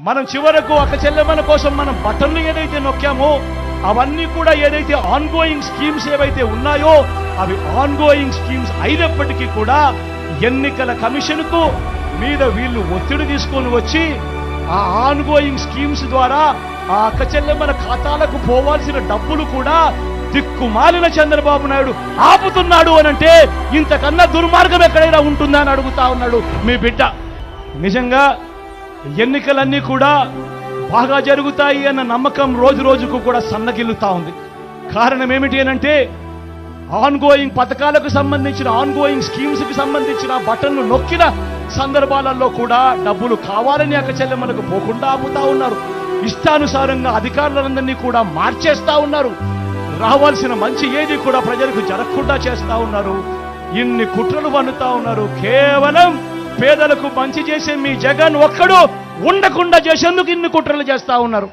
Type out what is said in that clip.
మనం చివరకు ఒక చెల్లెమ్మల కోసం మనం బటన్లు ఏదైతే నొక్కామో అవన్నీ కూడా ఏదైతే ఆన్గోయింగ్ స్కీమ్స్ ఏవైతే ఉన్నాయో అవి ఆన్గోయింగ్ స్కీమ్స్ అయినప్పటికీ కూడా ఎన్నికల కమిషన్కు మీద వీళ్ళు ఒత్తిడి తీసుకొని వచ్చి ఆ ఆన్గోయింగ్ స్కీమ్స్ ద్వారా ఆ అక్క చెల్లెమ్మల ఖాతాలకు పోవాల్సిన డబ్బులు కూడా దిక్కుమాలిన చంద్రబాబు నాయుడు ఆపుతున్నాడు అనంటే ఇంతకన్నా దుర్మార్గం ఎక్కడైనా ఉంటుందా అని అడుగుతా ఉన్నాడు మీ బిడ్డ. నిజంగా ఎన్నికలన్నీ కూడా బాగా జరుగుతాయి అన్న నమ్మకం రోజు రోజుకు కూడా సన్నగిల్లుతా ఉంది. కారణం ఏమిటి అనంటే ఆన్గోయింగ్ పథకాలకు సంబంధించిన ఆన్గోయింగ్ స్కీమ్స్కి స్కీమ్స్కి సంబంధించిన బటన్లు నొక్కిన సందర్భాలలో కూడా డబ్బులు కావాలని అక్క చెల్లెమ్మలకు పోకుండా ఆపుతా ఉన్నారు. ఇష్టానుసారంగా అధికారులందరినీ కూడా మార్చేస్తా ఉన్నారు. రావాల్సిన మంచి ఏది కూడా ప్రజలకు జరగకుండా చేస్తా ఉన్నారు. ఇన్ని కుట్రలు పన్నుతా ఉన్నారు. కేవలం పేదలకు మంచి చేసే మీ జగన్ ఒక్కడు ఉండకుండా చేసేందుకు ఇన్ని కుట్రలు చేస్తా ఉన్నారు.